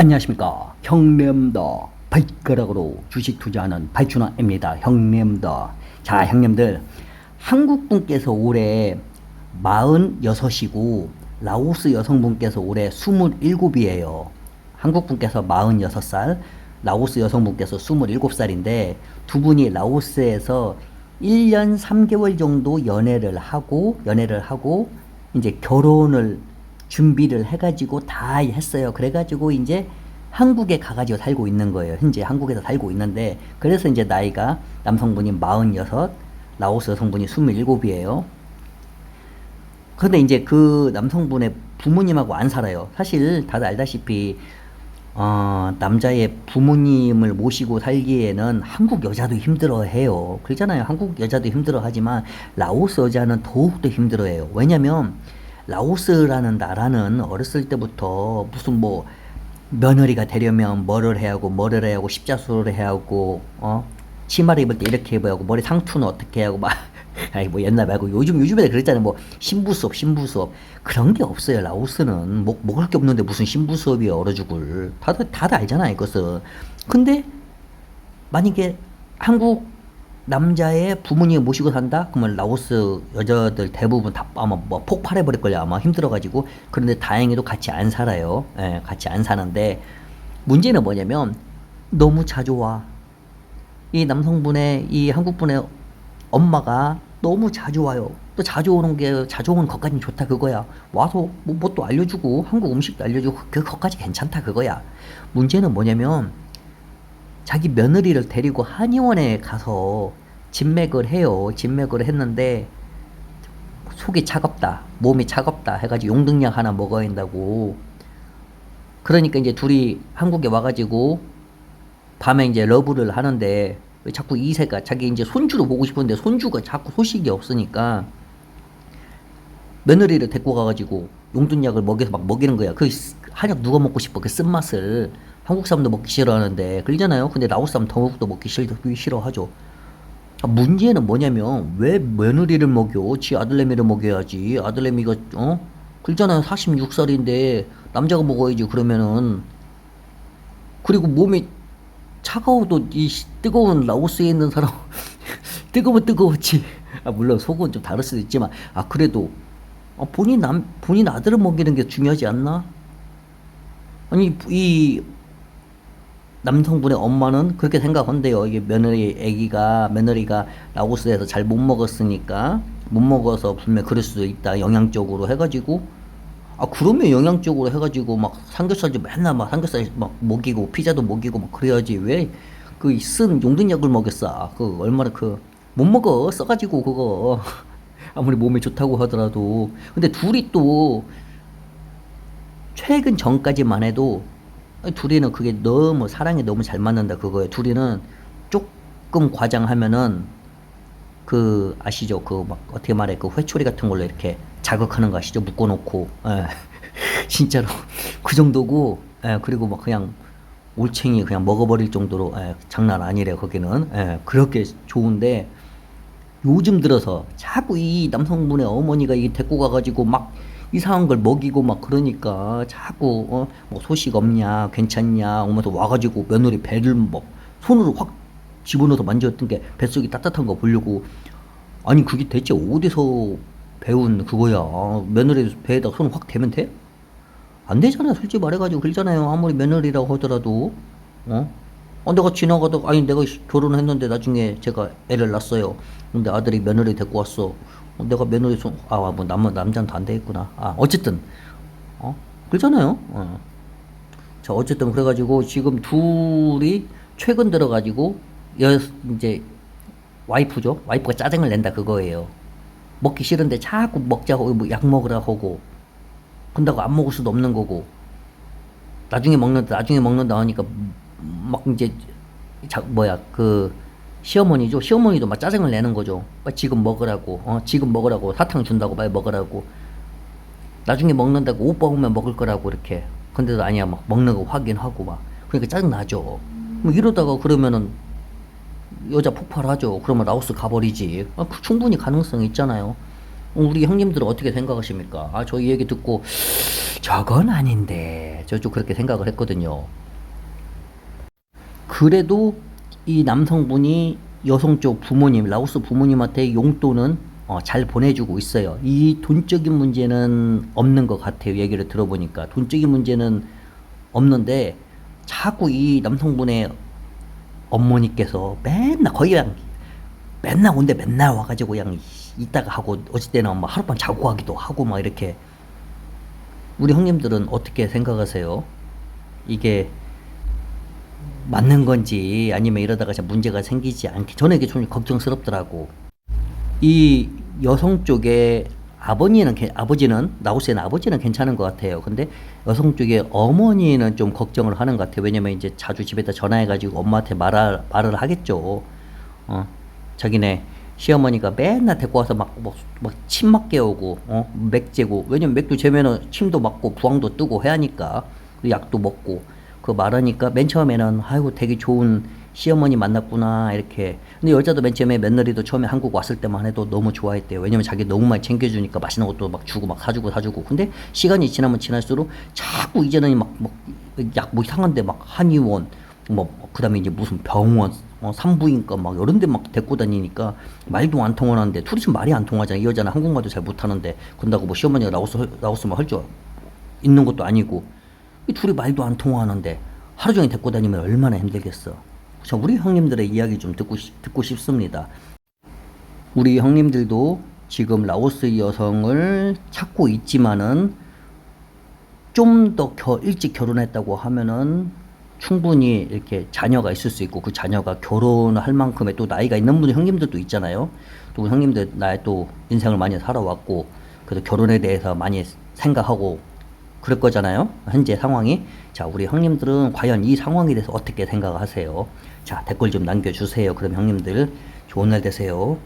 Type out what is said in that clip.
안녕하십니까. 형님들 발가락으로 주식 투자하는 발주나입니다. 형님들 자 형님들. 한국분께서 올해 46이고 라오스 여성분께서 올해 27이에요. 한국분께서 46살 라오스 여성분께서 27살인데 두 분이 라오스에서 1년 3개월 정도 연애를 하고 연애를 하고 이제 결혼을 준비를 해가지고 다 했어요. 그래가지고 이제 한국에 가가지고 살고 있는 거예요. 현재 한국에서 살고 있는데 그래서 이제 나이가 남성분이 46, 라오스 여성분이 27이에요. 근데 이제 그 남성분의 부모님하고 안 살아요. 사실 다들 알다시피 어, 남자의 부모님을 모시고 살기에는 한국 여자도 힘들어해요. 그러잖아요. 한국 여자도 힘들어하지만 라오스 여자는 더욱더 힘들어해요. 왜냐면 라오스라는 나라는 어렸을 때부터 무슨 뭐 며느리가 되려면 뭐를 해야 하고 뭐를 해야 하고 십자수를 해야 하고 어? 치마를 입을 때 이렇게 입어야 하고 머리 상투는 어떻게 해야 하고 막 아니 뭐 옛날 말고 요즘 요즘에 그랬잖아요. 뭐 신부 수업 신부 수업. 그런 게 없어요 라오스는. 뭐 먹을 게 없는데 무슨 신부 수업이야 얼어 죽을. 다들 다들 알잖아요 이것은. 근데 만약에 한국 남자의 부모님 모시고 산다? 그러면 라오스 여자들 대부분 다 아마 뭐 폭발해 버릴 걸요 아마 힘들어가지고 그런데 다행히도 같이 안 살아요. 예, 같이 안 사는데 문제는 뭐냐면 너무 자주 와. 이 남성분의 이 한국분의 엄마가 너무 자주 와요. 또 자주 오는 게 자주 오는 것까지 좋다 그거야. 와서 뭐, 뭣도 알려주고 한국 음식도 알려주고 그 것까지 괜찮다 그거야. 문제는 뭐냐면 자기 며느리를 데리고 한의원에 가서 진맥을 해요. 진맥을 했는데 속이 차갑다, 몸이 차갑다 해가지고 용등약 하나 먹어야 한다고. 그러니까 이제 둘이 한국에 와가지고 밤에 이제 러브를 하는데 왜 자꾸 이세가 자기 이제 손주를 보고 싶은데 손주가 자꾸 소식이 없으니까 며느리를 데리고 가가지고 용둔약을 먹여서 막 먹이는 거야. 그 한약 누가 먹고 싶어? 그 쓴맛을 한국 사람도 먹기 싫어하는데 그러잖아요. 근데 라오스 사람 더욱더 먹기 싫, 싫어하죠. 아, 문제는 뭐냐면 왜 며느리를 먹여? 지 아들내미를 먹여야지. 아들내미가 어? 그러잖아요. 46살인데 남자가 먹어야지 그러면은 그리고 몸이 차가워도 이 시- 뜨거운 라오스에 있는 사람 뜨거워 뜨거웠지. 아 물론 속은 좀 다를 수도 있지만 아 그래도 아, 본인 남 본인 아들을 먹이는 게 중요하지 않나? 아니 이 남성분의 엄마는 그렇게 생각한대요. 이게 며느리 아기가 며느리가 라오스에서 잘 못 먹었으니까 못 먹어서 분명 그럴 수도 있다. 영양적으로 해가지고 아 그러면 영양적으로 해가지고 막 삼겹살도 맨날 막 삼겹살 막 먹이고 피자도 먹이고 막 그래야지 왜 그 쓴 용등약을 먹였어? 그 얼마나 그 못 먹어 써가지고 그거 아무리 몸에 좋다고 하더라도 근데 둘이 또 최근 전까지만 해도 둘이는 그게 너무 사랑이 너무 잘 맞는다 그거예요. 둘이는 조금 과장하면은 그 아시죠? 그 막 어떻게 말해 그 회초리 같은 걸로 이렇게 자극하는 거 아시죠? 묶어놓고 예. 진짜로 그 정도고 예. 그리고 막 그냥 올챙이 그냥 먹어버릴 정도로 예. 장난 아니래 거기는 예. 그렇게 좋은데 요즘 들어서 자꾸 이 남성분의 어머니가 이 데리고 가가지고 막 이상한 걸 먹이고 막 그러니까 자꾸 어, 뭐 소식 없냐 괜찮냐 오면서 와가지고 며느리 배를 뭐 손으로 확 집어넣어서 만졌던 게 뱃속이 따뜻한 거 보려고. 아니 그게 대체 어디서 배운 그거야? 며느리 배에다 손을 확 대면 돼? 안 되잖아 솔직히 말해가지고 그러잖아요. 아무리 며느리라고 하더라도. 어? 어 내가 지나가다가 아니 내가 결혼했는데 나중에 제가 애를 낳았어요. 근데 아들이 며느리 데리고 왔어 어, 내가 며느리 손아뭐 남 남자는 안 되겠구나. 아 어쨌든 어? 그러잖아요. 어. 자 어쨌든 그래가지고 지금 둘이 최근 들어가지고 여 이제 와이프죠. 와이프가 짜증을 낸다 그거예요. 먹기 싫은데 자꾸 먹자고 뭐약 먹으라 하고. 근다고 안 먹을 수도 없는 거고. 나중에 먹는다 나중에 먹는다 하니까 막 이제 자 뭐야 그 시어머니죠. 시어머니도 막 짜증을 내는 거죠. 지금 먹으라고 어 지금 먹으라고 사탕 준다고 빨리 먹으라고. 나중에 먹는다고 오빠 오면 먹을 거라고 이렇게. 근데도 아니야 막 먹는 거 확인하고 막. 그러니까 짜증 나죠. 뭐 이러다가 그러면은 여자 폭발하죠. 그러면 라오스 가버리지. 아, 그 충분히 가능성이 있잖아요. 우리 형님들은 어떻게 생각하십니까? 아, 저이 얘기 듣고 저건 아닌데. 저도 그렇게 생각을 했거든요. 그래도 이 남성분이 여성 쪽 부모님, 라오스 부모님한테 용돈은 어, 잘 보내주고 있어요. 이 돈적인 문제는 없는 것 같아요. 얘기를 들어보니까. 돈적인 문제는 없는데 자꾸 이 남성분의 어머니께서 맨날 거의 그냥 맨날 온데 맨날 와가지고 그냥 이따가 하고 어찌 때는 막 하룻밤 자고 가기도 하고 막 이렇게 우리 형님들은 어떻게 생각하세요? 이게 맞는 건지 아니면 이러다가 문제가 생기지 않게 저는 이게 좀 걱정스럽더라고. 이 여성 쪽에 아버지는 괜- 아버지는 라오스에는 아버지는 괜찮은 것 같아요. 근데 여성 쪽에 어머니는 좀 걱정을 하는 것 같아요. 왜냐면 이제 자주 집에다 전화해가지고 엄마한테 말을 말을 하겠죠. 어, 자기네 시어머니가 맨날 데리고 와서 막막침 맞게 오고 어, 맥 재고 왜냐면 맥도 재면은 침도 맞고 부항도 뜨고 해야 하니까 그 약도 먹고 그 말하니까 맨 처음에는 아이고 되게 좋은 시어머니 만났구나 이렇게. 근데 여자도 맨 처음에 며느리도 처음에 한국 왔을 때만 해도 너무 좋아했대요. 왜냐면 자기 너무 많이 챙겨주니까 맛있는 것도 막 주고 막 사주고 사주고. 근데 시간이 지나면 지날수록 자꾸 이제는 막뭐약 뭐 이상한데 막 한의원 뭐 그다음에 이제 무슨 병원 어, 산부인과 막 이런 데 막 데리고 다니니까 말도 안 통하는데 둘이 지금 말이 안 통하잖아 이 여자는 한국말도 잘 못하는데. 그런다고 뭐 시어머니가 라오스 라오스말 할줄 있는 것도 아니고 이 둘이 말도 안 통하는데 하루 종일 데리고 다니면 얼마나 힘들겠어. 자, 우리 형님들의 이야기 좀 듣고 싶, 듣고 싶습니다. 우리 형님들도 지금 라오스 여성을 찾고 있지만은 좀 더 일찍 결혼했다고 하면은 충분히 이렇게 자녀가 있을 수 있고 그 자녀가 결혼할 만큼의 또 나이가 있는 분들 형님들도 있잖아요. 또 형님들 나의 또 인생을 많이 살아왔고 그래서 결혼에 대해서 많이 생각하고 그럴 거잖아요. 현재 상황이. 자, 우리 형님들은 과연 이 상황에 대해서 어떻게 생각하세요? 자, 댓글 좀 남겨주세요. 그럼 형님들 좋은 날 되세요.